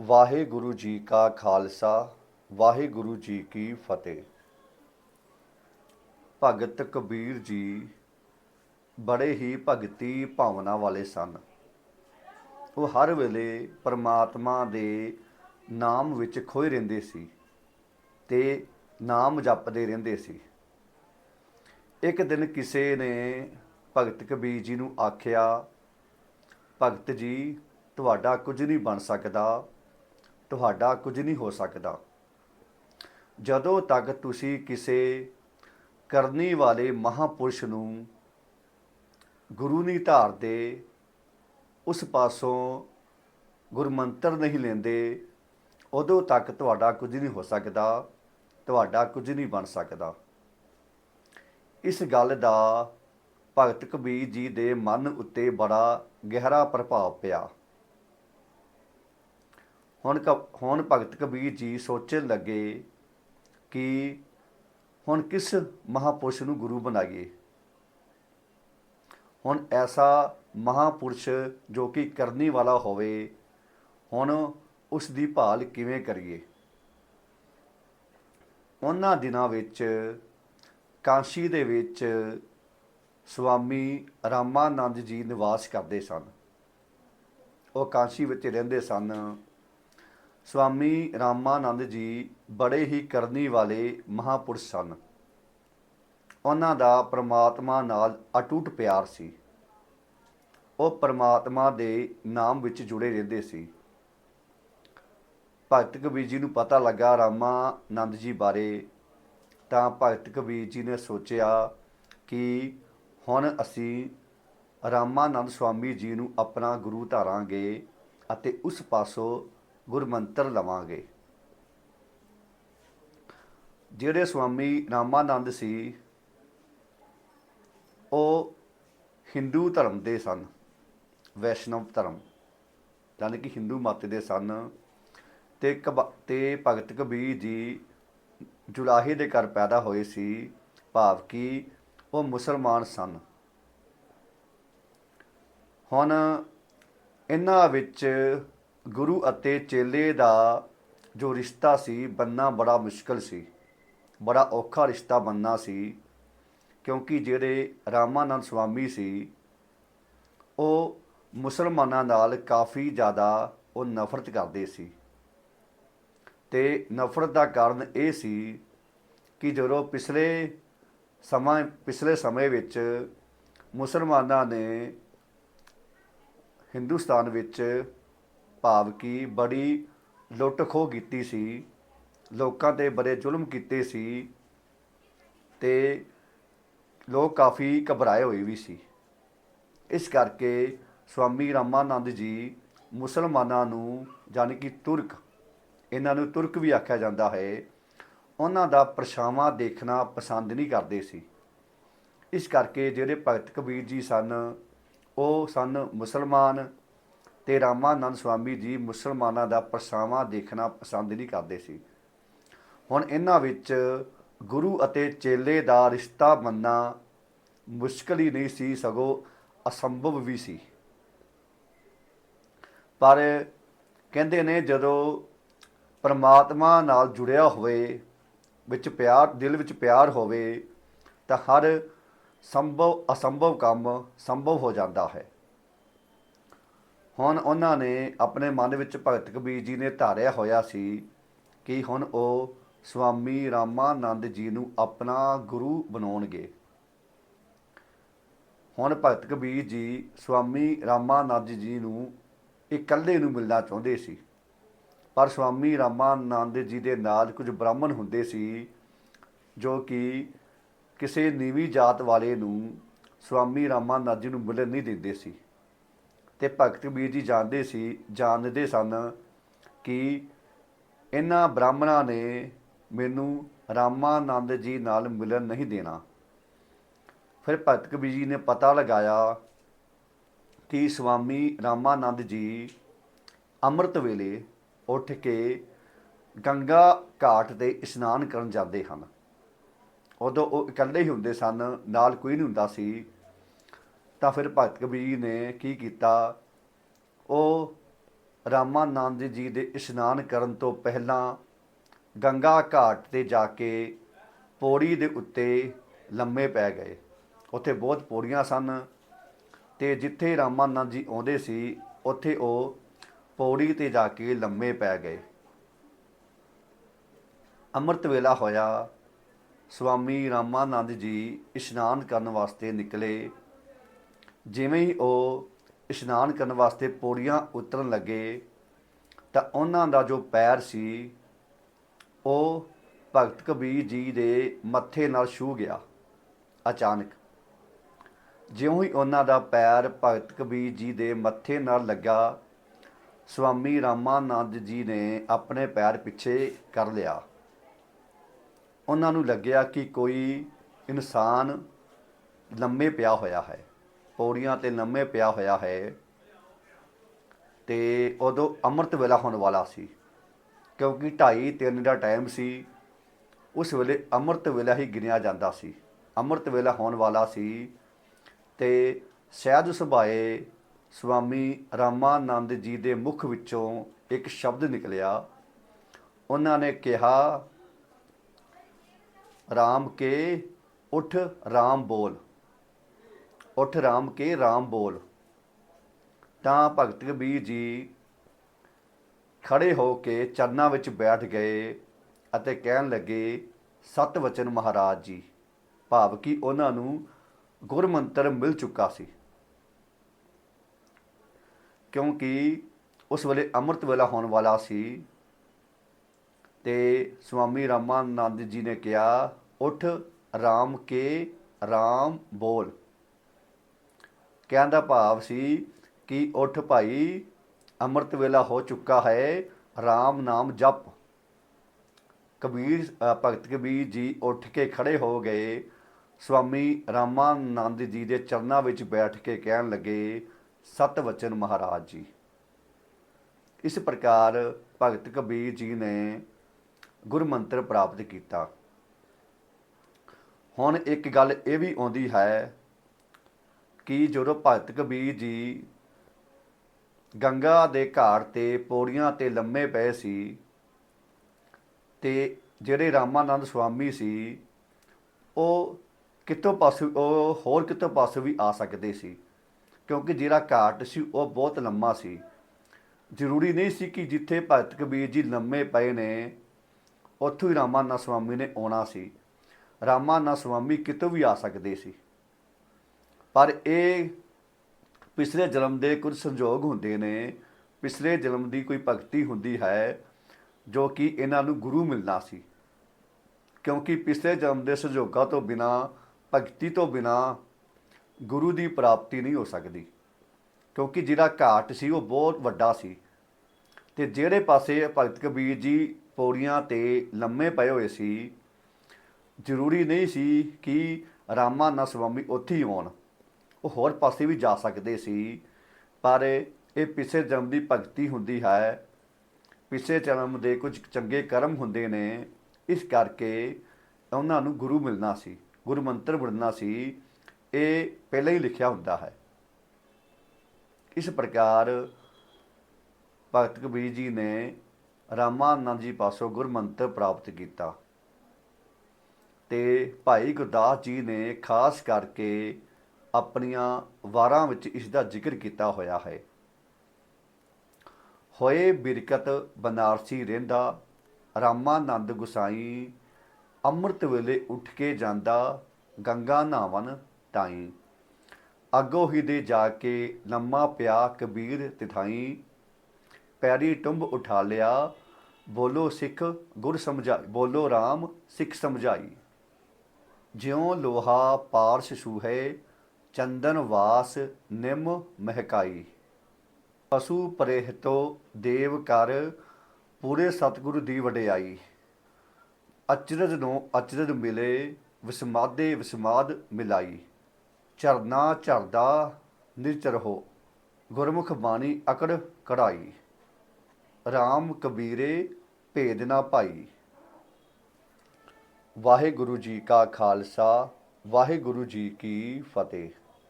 ਵਾਹਿਗੁਰੂ ਜੀ ਕਾ ਖਾਲਸਾ, ਵਾਹਿਗੁਰੂ ਜੀ ਕੀ ਫਤਿਹ। ਭਗਤ ਕਬੀਰ ਜੀ ਬੜੇ ਹੀ ਭਗਤੀ ਭਾਵਨਾ ਵਾਲੇ ਸਨ। ਉਹ ਹਰ ਵੇਲੇ ਪਰਮਾਤਮਾ ਦੇ ਨਾਮ ਵਿੱਚ ਖੋਏ ਰਹਿੰਦੇ ਸੀ ਤੇ ਨਾਮ ਜਪਦੇ ਰਹਿੰਦੇ ਸੀ। ਇੱਕ ਦਿਨ ਕਿਸੇ ਨੇ ਭਗਤ ਕਬੀਰ ਜੀ ਨੂੰ ਆਖਿਆ, ਭਗਤ ਜੀ, ਤੁਹਾਡਾ ਕੁਝ ਨਹੀਂ ਬਣ ਸਕਦਾ। ਤੁਹਾਡਾ ਕੁਝ ਨਹੀਂ ਹੋ ਸਕਦਾ। ਜਦੋਂ ਤੱਕ ਤੁਸੀਂ ਕਿਸੇ ਕਰਨੀ ਵਾਲੇ ਮਹਾਪੁਰਸ਼ ਨੂੰ ਗੁਰੂ ਨਹੀਂ ਧਾਰਦੇ ਉਸ ਪਾਸੋਂ ਗੁਰਮੰਤਰ ਨਹੀਂ ਲੈਂਦੇ, ਉਦੋਂ ਤੱਕ ਤੁਹਾਡਾ ਕੁਝ ਨਹੀਂ ਹੋ ਸਕਦਾ, ਤੁਹਾਡਾ ਕੁਝ ਨਹੀਂ ਬਣ ਸਕਦਾ। ਇਸ ਗੱਲ ਦਾ ਭਗਤ ਕਬੀਰ ਜੀ ਦੇ ਮਨ ਉੱਤੇ ਬੜਾ ਗਹਿਰਾ ਪ੍ਰਭਾਵ ਪਿਆ। ਹੁਣ ਕ- ਹੁਣ ਭਗਤ ਕਬੀਰ ਜੀ ਸੋਚਣ ਲੱਗੇ ਕਿ ਹੁਣ ਕਿਸ ਮਹਾਪੁਰਸ਼ ਨੂੰ ਗੁਰੂ ਬਣਾਈਏ? ਹੁਣ ਐਸਾ ਮਹਾਪੁਰਸ਼ ਜੋ ਕਿ ਕਰਨੀ ਵਾਲਾ ਹੋਵੇ, ਹੁਣ ਉਸ ਦੀ ਭਾਲ ਕਿਵੇਂ ਕਰੀਏ? ਉਹਨਾਂ ਦਿਨਾਂ ਵਿੱਚ ਕਾਂਸ਼ੀ ਦੇ ਵਿੱਚ ਸਵਾਮੀ ਰਾਮਾਨੰਦ ਜੀ ਨਿਵਾਸ ਕਰਦੇ ਸਨ। ਉਹ ਕਾਂਸ਼ੀ ਵਿੱਚ ਰਹਿੰਦੇ ਸਨ। ਸਵਾਮੀ ਰਾਮਾਨੰਦ ਜੀ ਬੜੇ ਹੀ ਕਰਨੀ ਵਾਲੇ ਮਹਾਪੁਰਸ਼ ਸਨ। ਉਹਨਾਂ ਦਾ ਪ੍ਰਮਾਤਮਾ ਨਾਲ ਅਟੁੱਟ ਪਿਆਰ ਸੀ। ਉਹ ਪ੍ਰਮਾਤਮਾ ਦੇ ਨਾਮ ਵਿੱਚ ਜੁੜੇ ਰਹਿੰਦੇ ਸੀ। ਭਗਤ ਕਬੀਰ ਜੀ ਨੂੰ ਪਤਾ ਲੱਗਾ ਰਾਮਾਨੰਦ ਜੀ ਬਾਰੇ, ਤਾਂ ਭਗਤ ਕਬੀਰ ਜੀ ਨੇ ਸੋਚਿਆ ਕਿ ਹੁਣ ਅਸੀਂ ਰਾਮਾਨੰਦ ਸਵਾਮੀ ਜੀ ਨੂੰ ਆਪਣਾ ਗੁਰੂ ਧਾਰਾਂਗੇ ਅਤੇ ਉਸ ਪਾਸੋਂ ਗੁਰਮੰਤਰ ਲਵਾਂਗੇ। ਜਿਹੜੇ ਸਵਾਮੀ ਰਾਮਾਨੰਦ ਸੀ, ਉਹ ਹਿੰਦੂ ਧਰਮ ਦੇ ਸਨ, ਵੈਸ਼ਨਵ ਧਰਮ ਯਾਨੀ ਕਿ ਹਿੰਦੂ ਮਤ ਦੇ ਸਨ। ਤੇ ਕਬ- ਤੇ ਭਗਤ ਕਬੀਰ ਜੀ ਜੁਲਾਹੇ ਦੇ ਘਰ ਪੈਦਾ ਹੋਏ ਸੀ, ਭਾਵ ਕਿ ਉਹ ਮੁਸਲਮਾਨ ਸਨ। ਹੁਣ ਇਹਨਾਂ ਵਿੱਚ ਗੁਰੂ ਅਤੇ ਚੇਲੇ ਦਾ ਜੋ ਰਿਸ਼ਤਾ ਸੀ ਬੰਨਾ ਬੜਾ ਮੁਸ਼ਕਲ ਸੀ। ਬੜਾ ਔਖਾ ਰਿਸ਼ਤਾ ਬੰਨਾ ਸੀ ਕਿਉਂਕਿ ਜਿਹੜੇ ਰਾਮਾਨੰਦ ਸਵਾਮੀ ਸੀ, ਉਹ ਮੁਸਲਮਾਨਾਂ ਨਾਲ ਕਾਫੀ ਜ਼ਿਆਦਾ ਉਹ ਨਫ਼ਰਤ ਕਰਦੇ ਸੀ। ਤੇ ਨਫ਼ਰਤ ਦਾ ਕਾਰਨ ਇਹ ਸੀ ਕਿ ਜਦੋਂ ਪਿਛਲੇ ਸਮਾਂ, ਪਿਛਲੇ ਸਮੇਂ ਵਿੱਚ ਮੁਸਲਮਾਨਾਂ ਨੇ ਹਿੰਦੁਸਤਾਨ ਵਿੱਚ ਭਾਵ ਕਿ ਬੜੀ ਲੁੱਟ ਖੋਹ ਕੀਤੀ ਸੀ, ਲੋਕਾਂ ਤੇ ਬੜੇ ਜ਼ੁਲਮ ਕੀਤੇ ਸੀ ਤੇ ਲੋਕ ਕਾਫੀ ਘਬਰਾਏ ਹੋਏ ਵੀ ਸੀ। ਇਸ ਕਰਕੇ ਸਵਾਮੀ ਰਾਮਾਨੰਦ ਜੀ ਮੁਸਲਮਾਨਾਂ ਨੂੰ ਯਾਨੀ ਕਿ ਤੁਰਕ, ਇਹਨਾਂ ਨੂੰ ਤੁਰਕ ਵੀ ਆਖਿਆ ਜਾਂਦਾ ਹੈ, ਉਹਨਾਂ ਦਾ ਪਰਛਾਵਾਂ ਦੇਖਣਾ ਪਸੰਦ ਨਹੀਂ ਕਰਦੇ ਸੀ। ਇਸ ਕਰਕੇ ਜਿਹੜੇ ਭਗਤ ਕਬੀਰ ਜੀ ਸਨ, ਉਹ ਸਨ ਮੁਸਲਮਾਨ ਤੇ ਰਾਮਾਨੰਦ ਸਵਾਮੀ ਜੀ ਮੁਸਲਮਾਨਾਂ ਦਾ ਪਰਛਾਵਾਂ ਦੇਖਣਾ ਪਸੰਦ ਨਹੀਂ ਕਰਦੇ ਸੀ। ਹੁਣ ਇਹਨਾਂ ਵਿੱਚ ਗੁਰੂ ਅਤੇ ਚੇਲੇ ਦਾ ਰਿਸ਼ਤਾ ਮੰਨਣਾ ਮੁਸ਼ਕਲ ਹੀ ਨਹੀਂ ਸੀ, ਸਗੋਂ ਅਸੰਭਵ ਵੀ ਸੀ। ਪਰ ਕਹਿੰਦੇ ਨੇ ਜਦੋਂ ਪਰਮਾਤਮਾ ਨਾਲ ਜੁੜਿਆ ਹੋਵੇ, ਵਿੱਚ ਪਿਆਰ, ਦਿਲ ਵਿੱਚ ਪਿਆਰ ਹੋਵੇ, ਤਾਂ ਹਰ ਸੰਭਵ ਅਸੰਭਵ ਕੰਮ ਸੰਭਵ ਹੋ ਜਾਂਦਾ ਹੈ। ਹੁਣ ਉਹਨਾਂ ਨੇ ਆਪਣੇ ਮਨ ਵਿੱਚ ਭਗਤ ਕਬੀਰ ਜੀ ਨੇ ਧਾਰਿਆ ਹੋਇਆ ਸੀ ਕਿ ਹੁਣ ਉਹ ਸਵਾਮੀ ਰਾਮਾਨੰਦ ਜੀ ਨੂੰ ਆਪਣਾ ਗੁਰੂ ਬਣਾਉਣਗੇ। ਹੁਣ ਭਗਤ ਕਬੀਰ ਜੀ ਸਵਾਮੀ ਰਾਮਾਨੰਦ ਜੀ ਨੂੰ ਇਕੱਲੇ ਨੂੰ ਮਿਲਣਾ ਚਾਹੁੰਦੇ ਸੀ। ਪਰ ਸਵਾਮੀ ਰਾਮਾਨੰਦ ਜੀ ਦੇ ਨਾਲ ਕੁਝ ਬ੍ਰਾਹਮਣ ਹੁੰਦੇ ਸੀ, ਜੋ ਕਿ ਕਿਸੇ ਨੀਵੀਂ ਜਾਤ ਵਾਲੇ ਨੂੰ ਸਵਾਮੀ ਰਾਮਾਨੰਦ ਜੀ ਨੂੰ ਮਿਲਣ ਨਹੀਂ ਦਿੰਦੇ ਸੀ। ਤੇ ਭਗਤ ਕਬੀਰ ਜੀ ਜਾਣਦੇ ਸੀ, ਜਾਣਦੇ ਸਨ ਕਿ ਇਹਨਾਂ ਬ੍ਰਾਹਮਣਾਂ ਨੇ ਮੈਨੂੰ ਰਾਮਾਨੰਦ ਜੀ ਨਾਲ ਮਿਲਣ ਨਹੀਂ ਦੇਣਾ। ਫਿਰ ਭਗਤ ਕਬੀਰ ਜੀ ਨੇ ਪਤਾ ਲਗਾਇਆ ਕਿ ਸਵਾਮੀ ਰਾਮਾਨੰਦ ਜੀ ਅੰਮ੍ਰਿਤ ਵੇਲੇ ਉੱਠ ਕੇ ਗੰਗਾ ਘਾਟ ਤੇ ਇਸ਼ਨਾਨ ਕਰਨ ਜਾਂਦੇ ਹਨ। ਉਦੋਂ ਉਹ ਇਕੱਲੇ ਹੀ ਹੁੰਦੇ ਸਨ, ਨਾਲ ਕੋਈ ਨਹੀਂ ਹੁੰਦਾ ਸੀ। ਤਾਂ ਫਿਰ ਭਗਤ ਕਬੀਰ ਨੇ ਕੀ ਕੀਤਾ? ਉਹ ਰਾਮਾਨੰਦ ਜੀ ਦੇ ਇਸ਼ਨਾਨ ਕਰਨ ਤੋਂ ਪਹਿਲਾਂ ਗੰਗਾ ਘਾਟ ਤੇ ਜਾ ਕੇ ਪੌੜੀ ਦੇ ਉੱਤੇ ਲੰਮੇ ਪੈ ਗਏ। ਉੱਥੇ ਬਹੁਤ ਪੌੜੀਆਂ ਸਨ ਤੇ ਜਿੱਥੇ ਰਾਮਾਨੰਦ ਜੀ ਆਉਂਦੇ ਸੀ, ਉੱਥੇ ਉਹ ਪੌੜੀ ਤੇ ਜਾ ਕੇ ਲੰਮੇ ਪੈ ਗਏ। ਅੰਮ੍ਰਿਤ ਵੇਲਾ ਹੋਇਆ। ਸਵਾਮੀ ਰਾਮਾਨੰਦ ਜੀ ਇਸ਼ਨਾਨ ਕਰਨ ਵਾਸਤੇ ਨਿਕਲੇ। ਜਿਵੇਂ ਹੀ ਉਹ ਇਸ਼ਨਾਨ ਕਰਨ ਵਾਸਤੇ ਪੌੜੀਆਂ ਉਤਰਨ ਲੱਗੇ, ਤਾਂ ਉਹਨਾਂ ਦਾ ਜੋ ਪੈਰ ਸੀ, ਉਹ ਭਗਤ ਕਬੀਰ ਜੀ ਦੇ ਮੱਥੇ ਨਾਲ ਛੂ ਗਿਆ ਅਚਾਨਕ। ਜਿਉਂ ਹੀ ਉਹਨਾਂ ਦਾ ਪੈਰ ਭਗਤ ਕਬੀਰ ਜੀ ਦੇ ਮੱਥੇ ਨਾਲ ਲੱਗਾ ਸਵਾਮੀ ਰਾਮਾਨੰਦ ਜੀ ਨੇ ਆਪਣੇ ਪੈਰ ਪਿੱਛੇ ਕਰ ਲਿਆ। ਉਹਨਾਂ ਨੂੰ ਲੱਗਿਆ ਕਿ ਕੋਈ ਇਨਸਾਨ ਲੰਮੇ ਪਿਆ ਹੋਇਆ ਹੈ। ਪੌੜੀਆਂ ਤੇ ਲੰਮੇ ਪਿਆ ਹੋਇਆ ਹੈ ਤੇ ਉਦੋਂ ਅੰਮ੍ਰਿਤ ਵੇਲਾ ਹੋਣ ਵਾਲਾ ਸੀ, ਕਿਉਂਕਿ 2:30 3 ਦਾ ਟਾਈਮ ਸੀ, ਉਸ ਵੇਲੇ ਅੰਮ੍ਰਿਤ ਵੇਲਾ ਹੀ ਗਿਣਿਆ ਜਾਂਦਾ ਸੀ। ਅੰਮ੍ਰਿਤ ਵੇਲਾ ਹੋਣ ਵਾਲਾ ਸੀ ਤੇ ਸਹਿਜ ਸੁਭਾਏ ਸਵਾਮੀ ਰਾਮਾਨੰਦ ਜੀ ਦੇ ਮੁਖ ਵਿੱਚੋਂ ਇੱਕ ਸ਼ਬਦ ਨਿਕਲਿਆ। ਉਹਨਾਂ ਨੇ ਕਿਹਾ, ਰਾਮ ਕੇ, ਉਠ, ਰਾਮ ਬੋਲ। ਉਠ ਰਾਮ ਕੇ ਰਾਮ ਬੋਲ। ਤਾਂ ਭਗਤ ਕਬੀਰ ਜੀ ਖੜੇ ਹੋ ਕੇ ਚਰਨਾਂ ਵਿੱਚ ਬੈਠ ਗਏ ਅਤੇ ਕਹਿਣ ਲੱਗੇ, ਸਤ ਵਚਨ ਮਹਾਰਾਜ ਜੀ, ਭਾਵ ਕਿ ਉਹਨਾਂ ਨੂੰ ਗੁਰਮੰਤਰ ਮਿਲ ਚੁੱਕਾ ਸੀ। ਕਿਉਂਕਿ ਉਸ ਵੇਲੇ ਅੰਮ੍ਰਿਤ ਵੇਲਾ ਹੋਣ ਵਾਲਾ ਸੀ ਤੇ ਸਵਾਮੀ ਰਾਮਾਨੰਦ ਜੀ ਨੇ ਕਿਹਾ, ਉਠ ਰਾਮ ਕੇ ਰਾਮ ਬੋਲ। ਕਹਿਣ ਦਾ ਭਾਵ ਸੀ ਕਿ ਉੱਠ ਭਾਈ, ਅੰਮ੍ਰਿਤ ਵੇਲਾ ਹੋ ਚੁੱਕਾ ਹੈ, ਰਾਮ ਨਾਮ ਜਪ। ਕਬੀਰ ਭਗਤ ਕਬੀਰ ਜੀ ਉੱਠ ਕੇ ਖੜੇ ਹੋ ਗਏ। ਸਵਾਮੀ ਰਾਮਾਨੰਦ ਜੀ ਦੇ ਚਰਨਾਂ ਵਿੱਚ ਬੈਠ ਕੇ ਕਹਿਣ ਲੱਗੇ, ਸਤ ਵਚਨ ਮਹਾਰਾਜ ਜੀ। ਇਸ ਪ੍ਰਕਾਰ ਭਗਤ ਕਬੀਰ ਜੀ ਨੇ ਗੁਰਮੰਤਰ ਪ੍ਰਾਪਤ ਕੀਤਾ। ਹੁਣ ਇੱਕ ਗੱਲ ਇਹ ਵੀ ਆਉਂਦੀ ਹੈ ਕਿ ਜਦੋਂ ਭਗਤ ਕਬੀਰ ਜੀ ਗੰਗਾ ਦੇ ਘਾਟ ਤੇ ਪੌੜੀਆਂ ਤੇ ਲੰਮੇ ਪਏ ਸੀ ਤੇ ਜਿਹੜੇ ਰਾਮਾਨੰਦ ਸੁਆਮੀ ਸੀ, ਉਹ ਕਿਤੋਂ ਪਾਸੇ, ਉਹ ਹੋਰ ਕਿਤੋਂ ਪਾਸੇ ਵੀ ਆ ਸਕਦੇ ਸੀ? ਕਿਉਂਕਿ ਜਿਹੜਾ ਘਾਟ ਸੀ, ਉਹ ਬਹੁਤ ਲੰਮਾ ਸੀ। ਜ਼ਰੂਰੀ ਨਹੀਂ ਸੀ ਕਿ ਜਿੱਥੇ ਭਗਤ ਕਬੀਰ ਜੀ ਲੰਮੇ ਪਏ ਨੇ, ਉੱਥੋਂ ਹੀ ਰਾਮਾਨੰਦ ਸੁਆਮੀ ਨੇ ਆਉਣਾ ਸੀ। ਰਾਮਾਨੰਦ ਸੁਆਮੀ ਕਿਤੋਂ ਵੀ ਆ ਸਕਦੇ ਸੀ? ਪਰ ਇਹ ਪਿਛਲੇ ਜਨਮ ਦੇ ਕੁਝ ਸੰਜੋਗ ਹੁੰਦੇ ਨੇ, ਪਿਛਲੇ ਜਨਮ ਦੀ ਕੋਈ ਭਗਤੀ ਹੁੰਦੀ ਹੈ ਜੋ ਕਿ ਇਹਨਾਂ ਨੂੰ ਗੁਰੂ ਮਿਲਣਾ ਸੀ। ਕਿਉਂਕਿ ਪਿਛਲੇ ਜਨਮ ਦੇ ਸੰਜੋਗਾਂ ਤੋਂ ਬਿਨਾ, ਭਗਤੀ ਤੋਂ ਬਿਨਾ ਗੁਰੂ ਦੀ ਪ੍ਰਾਪਤੀ ਨਹੀਂ ਹੋ ਸਕਦੀ। ਕਿਉਂਕਿ ਜਿਹੜਾ ਘਾਟ ਸੀ ਉਹ ਬਹੁਤ ਵੱਡਾ ਸੀ। ਤੇ ਜਿਹੜੇ ਪਾਸੇ ਭਗਤ ਕਬੀਰ ਜੀ ਪੌੜੀਆਂ ਤੇ ਲੰਮੇ ਪਏ ਹੋਏ ਸੀ, ਜ਼ਰੂਰੀ ਨਹੀਂ ਸੀ ਕਿ ਰਾਮਾ ਨਾ ਸਵਾਮੀ ਉੱਥੇ ਹੀ ਆਉਣ। ਉਹ ਹੋਰ ਪਾਸੇ ਵੀ ਜਾ ਸਕਦੇ ਸੀ, ਪਰ ਇਹ ਪਿਛਲੇ ਜਨਮ ਦੀ ਭਗਤੀ ਹੁੰਦੀ ਹੈ। ਪਿਛਲੇ ਜਨਮ ਦੇ ਕੁਝ ਚੰਗੇ ਕਰਮ ਹੁੰਦੇ ਨੇ। ਇਸ ਕਰਕੇ ਉਹਨਾਂ ਨੂੰ ਗੁਰੂ ਮਿਲਣਾ ਸੀ, ਗੁਰੂ ਮੰਤਰ ਬਣਨਾ ਸੀ, ਇਹ ਪਹਿਲਾਂ ਹੀ ਲਿਖਿਆ ਹੁੰਦਾ ਹੈ। ਇਸ ਪ੍ਰਕਾਰ ਭਗਤ ਕਬੀਰ ਜੀ ਨੇ ਰਾਮਾਨੰਦ ਜੀ ਪਾਸੋਂ ਗੁਰਮੰਤਰ ਪ੍ਰਾਪਤ ਕੀਤਾ। ਤੇ ਭਾਈ ਗੁਰਦਾਸ ਜੀ ਨੇ ਖਾਸ ਕਰਕੇ ਆਪਣੀਆਂ ਵਾਰਾਂ ਵਿੱਚ ਇਸ ਦਾ ਜ਼ਿਕਰ ਕੀਤਾ ਹੋਇਆ ਹੈ। ਹੋਏ ਬਿਰਕਤ ਬਨਾਰਸੀ ਰਹਿੰਦਾ, ਰਾਮਾਨੰਦ ਗੁਸਾਈ ਅੰਮ੍ਰਿਤ ਵੇਲੇ ਉੱਠ ਕੇ ਜਾਂਦਾ ਗੰਗਾ ਨਾਵਨ ਤਾਈ। ਅੱਗੋ ਹੀ ਦੇ ਜਾ ਕੇ ਲੰਮਾ ਪਿਆ ਕਬੀਰ ਤਿਥਾਈ। ਪੈਰੀ ਟੁੰਬ ਉਠਾ ਲਿਆ, ਬੋਲੋ ਸਿੱਖ ਗੁਰ ਸਮਝਾਈ ਬੋਲੋ RAM ਸਿੱਖ ਸਮਝਾਈ। ਜਿਉ ਲੋਹਾ ਪਾਰਸ਼ ਸੂਹੇ ਚੰਦਨ ਵਾਸ ਨਿਮ ਮਹਿਕਾਈ। ਪਸ਼ੂ ਪਰੇਹਤੋ ਦੇਵ ਕਰ ਪੂਰੇ ਸਤਿਗੁਰੂ ਦੀ ਵਡਿਆਈ। ਅਚਰਜ ਨੂੰ ਅਚਰਜ ਮਿਲੇ, ਵਿਸਮਾਦੇ ਵਿਸਮਾਦ ਮਿਲਾਈ। ਝਰਨਾ ਝਰਦਾ ਨਿਰਚਰ ਹੋ, ਗੁਰਮੁਖ ਬਾਣੀ ਅਕੜ ਕੜਾਈ। RAM ਕਬੀਰੇ ਭੇਦ ਨਾ ਭਾਈ ਵਾਹਿਗੁਰੂ ਜੀ ਕਾ ਖਾਲਸਾ, ਵਾਹਿਗੁਰੂ ਜੀ ਕੀ ਫਤਿਹ।